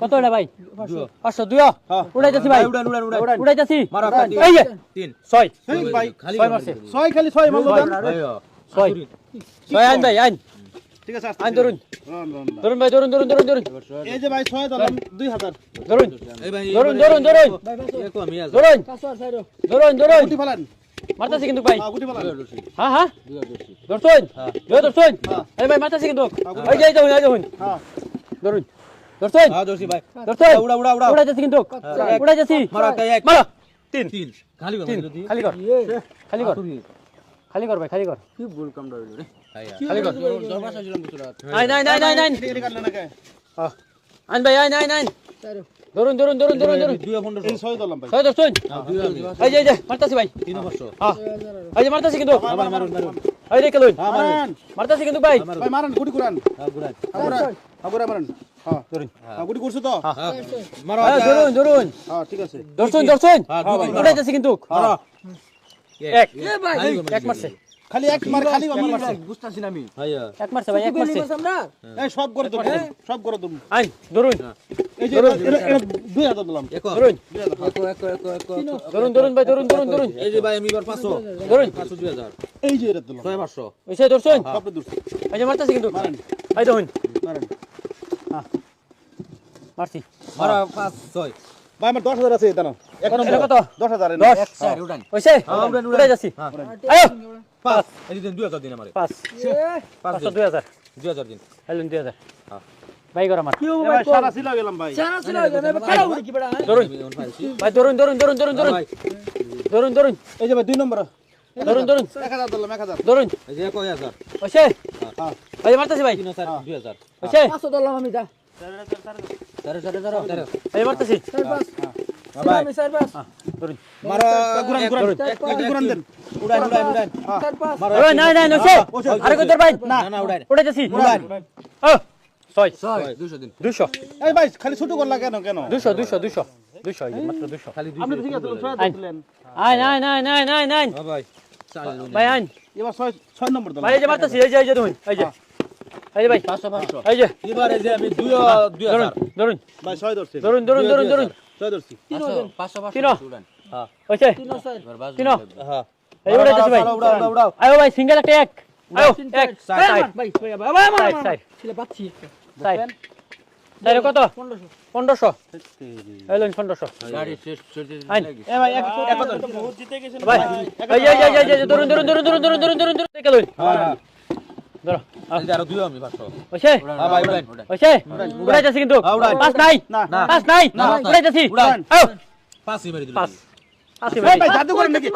কত এটা ভাই? পাঁচশো। দুই উড়াইতেছি ভাই। উড়াইতেছি। ছয়। ছয় খালি ছয় ছয়। ছয়। আইন ভাই আইন। ঠিক আছে আইন ধরুন। ধরুন ভাই ধরুন ধরুন ধরুন ধরুন। এই যে ভাই 6 ধরুন 2000 ধরুন। এই ভাই ধরুন ধরুন ধরুন। ধরুন ধরুন। ধরুন ধরুন। মারতাছি কিন্তু ভাই। হ্যাঁ হ্যাঁ। ধরছুন ধরে ধরছুন আরে ভাই মারতাছি কিন্তু। ওই যাই যাউন যাউন হ্যাঁ। ধরুন ধরছুন হ্যাঁ ধরছি ভাই। ধরছুন উড়া উড়া উড়া উড়া। যাচ্ছি কিন্তু। উড়া যাচ্ছি মারা এক মারা। তিন। তিন। খালি কর খালি কর। ইয়ে। খালি কর। খালি কর ভাই খালি কর। কি ভুল কামটা হইল রে? খালি কর। দরবার সাজিলাম বুতরা নাই নাই নাই নাই নাই আইন ভাই আইন আইন আইন ধরুন ধরুন ধরুন ধরুন ধরুন। এই ছয় দিলাম ভাই। ছয় ধরছুন এই যে এই যে মারতাছি ভাই। হ্যাঁ। এই যে মারতাছি কিন্তু। মারুন মারুন মারুন। এই রে কেলুন মারেন। মারতাছি কিন্তু ভাই। ভাই মারেন। গুটি কুরান হ্যাঁ ঘুরান আগুরা আগুরা মারেন। হ্যাঁ ধরুন। হ্যাঁ, গুটি করছ তো? হ্যাঁ মারো হ্যাঁ ধরুন ধরুন। হ্যাঁ ঠিক আছে। ধরছুন ধরছুন হ্যাঁ, দুই তিন। মারো। উড়াইতেছি কিন্তু মারো। এক। খালি এক মারছে। খালি এক মার খালি আমার মারছে। বুঝতাছি না আমি। ভাইয়া। এক মারছে ভাই এক মারছে। এই সব করে সব আইন ধরুন। মারছি। মারা পাঁচ ছয়। ভাই আমার 10000 আছে দাঁড়াও। এক নম্বর। কত? 10000 এর 10 স্যার উড়ান হইছে উড়ান উড়ান যাচ্ছি। আয়ো। পাঁচ। এই দিন 2000 দিন আমারে। পাঁচ। পাঁচ 2000 2000 দিন। হ্যালো 2000 হ্যাঁ। ভাই গরম কি হবে ভাই সারা ছিলা গেলাম ভাই। সারা ছিলা গেলাম ভাই কালা উড়ি কি বড়া ধরুন ভাই ধরুন ধরুন ধরুন ধরুন ধরুন। ধরুন ধরুন। এই যে ভাই দুই নম্বর। ধরুন ধরুন। 1000 ধরলাম 1000 ধরুন। এই যে 1000 ওছে হ্যাঁ, হ্যাঁ ভাই মারতাছি ভাই। 3000 2000 ওছে 500 ধরলাম আমি যা। ধরো ধরো ধরো ধরো ভাই মারতাছি। স্যার বাস হ্যাঁ। আমি স্যার বাস ধরুন। মারা গুরান গুরান গুরান দেন উড়ান উড়ান উড়ান স্যার বাস মারো না না ওছে আরে কই ধর ভাই? না না উড়ান উড়াইতাছি। উড়ান ও। ছয়। দুশো দিন। দুশো। এই ভাই খালি ছোট করলা কেন কেন? দুশো দুশো দুশো। দুশো মাত্র দুশো। খালি আইন। আইন আইন আইন আইন আইন হ্যাঁ ভাই ভাই আইন। এবার ছয় ছয় নম্বর ভাই এই যে মারতাছি এই যে এই যে দেখুন এই যে। এই যে ভাই পাঁচশো পাঁচশো। এই যে। এবার এই যে আমি দুই দুই ধরুন ধরুন। ভাই ছয় ধরছে। ধরুন ধরুন ধরুন ধরুন। ছয় ধরছি। পাঁচশো পাঁচশো এবার বাজু তিনো। হ্যাঁ। এই উড়াই যাচ্ছি ভাই। আয়ো ভাই সিঙ্গেল একটা এক। আয়ো এক। Side, side. Side. Side side. Side side কত? পনেরোশো। এই লোন পনেরোশো। গাড়ি শেষ শেষ আইন। এ ভাই এক এক হাজার জিতে গেছেন ভাই এই যে এই যে এই যে এই যে ধরুন ধরুন ধরুন ধরুন দেখে কিন্তু। হ্যাঁ। পাঁচ নাই। পাঁচ। উড়াই যাচ্ছি পাঁচ জাদু করেন নাকি?